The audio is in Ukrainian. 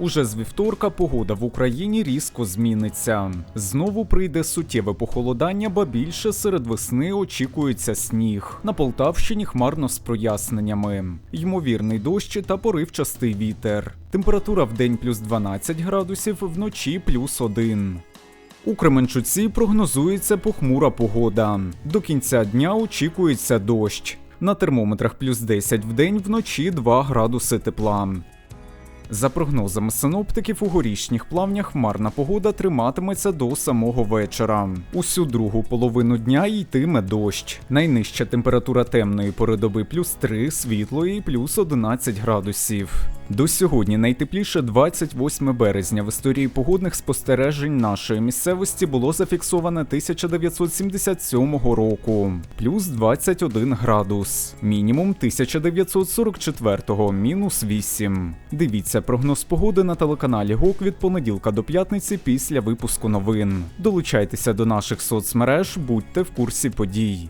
Уже з вівторка погода в Україні різко зміниться. Знову прийде суттєве похолодання, ба більше серед весни очікується сніг. На Полтавщині хмарно з проясненнями. Ймовірний дощ та поривчастий вітер. Температура в день плюс 12 градусів, вночі плюс 1. У Кременчуці прогнозується похмура погода. До кінця дня очікується дощ. На термометрах плюс 10 в день, вночі 2 градуси тепла. За прогнозами синоптиків, у горішніх плавнях хмарна погода триматиметься до самого вечора. Усю другу половину дня йтиме дощ. Найнижча температура темної пори доби плюс 3, світлої плюс 11 градусів. До сьогодні найтепліше 28 березня в історії погодних спостережень нашої місцевості було зафіксоване 1977 року, плюс 21 градус, мінімум 1944, мінус 8. Дивіться прогноз погоди на телеканалі ГОК від понеділка до п'ятниці після випуску новин. Долучайтеся до наших соцмереж, будьте в курсі подій.